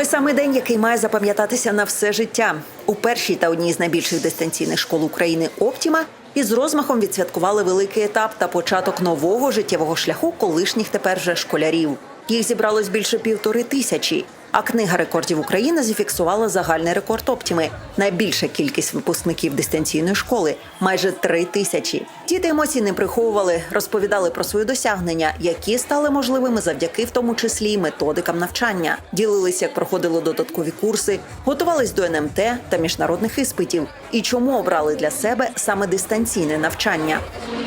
Той самий день, який має запам'ятатися на все життя. У першій та одній з найбільших дистанційних школ України Оптіма із розмахом відсвяткували великий етап та початок нового життєвого шляху колишніх тепер вже школярів. Їх зібралось більше півтори тисячі. А книга рекордів України зафіксувала загальний рекорд Оптіми. Найбільша кількість випускників дистанційної школи майже три тисячі. Діти емоцій не приховували, розповідали про свої досягнення, які стали можливими завдяки в тому числі методикам навчання. Ділилися, як проходили додаткові курси, готувались до НМТ та міжнародних іспитів. І чому обрали для себе саме дистанційне навчання.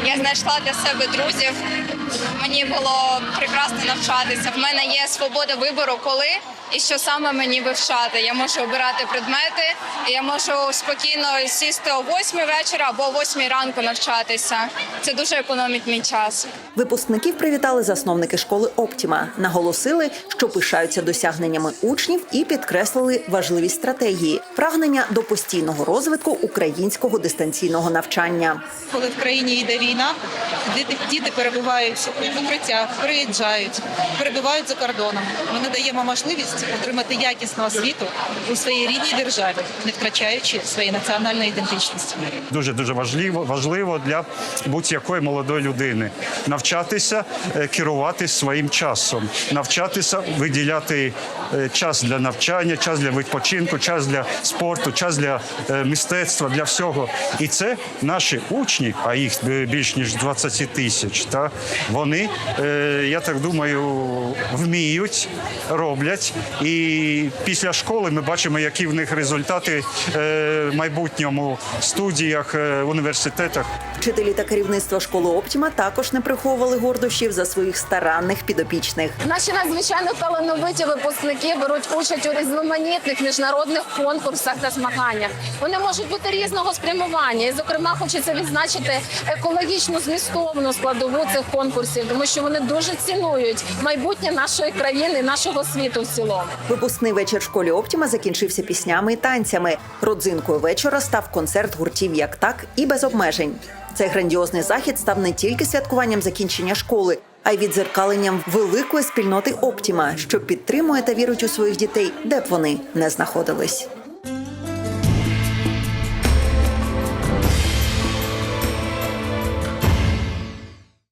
Я знайшла для себе друзів. Мені було прекрасно навчатися. В мене є свобода вибору, коли і що саме мені вивчати. Я можу обирати предмети, і я можу спокійно сісти о 8 вечора або о 8 ранку навчатися. Це дуже економить мій час. Випускників привітали засновники школи Оптіма, наголосили, що пишаються досягненнями учнів і підкреслили важливість стратегії, прагнення до постійного розвитку українського дистанційного навчання. коли в країні йде війна, діти, діти перебувають в укриттях, приїжджають, перебувають за кордоном. Ми надаємо можливість отримати якісну освіту у своїй рідній державі, не втрачаючи своєї національної ідентичності. дуже дуже важливо важливо для будь-якої молодої людини навчатися е, керувати своїм часом, навчатися виділяти е, час для навчання, час для відпочинку, час для спорту, час для е, мистецтва, для всього. І це наші учні, а їх більш ніж 20 тисяч. Та вони, е, я так думаю, вміють, роблять. І після школи ми бачимо, які в них результати е, в майбутньому студіях, е, університетах. Вчителі та керівництво школи Оптіма також не приховували гордощів за своїх старанних підопічних. Наші надзвичайно талановиті випускники беруть участь у різноманітних міжнародних конкурсах та змаганнях. Вони можуть бути різного спрямування, і зокрема хочеться відзначити екологічну змістовну складову цих конкурсів, тому що вони дуже цінують майбутнє нашої країни, нашого світу в цілому. Випускний вечір в школі Оптіма закінчився піснями і танцями. Родзинкою вечора став концерт гуртів як так і без обмежень. Цей грандіозний захід став не тільки святкуванням закінчення школи, а й відзеркаленням великої спільноти Оптіма, що підтримує та вірить у своїх дітей, де б вони не знаходились.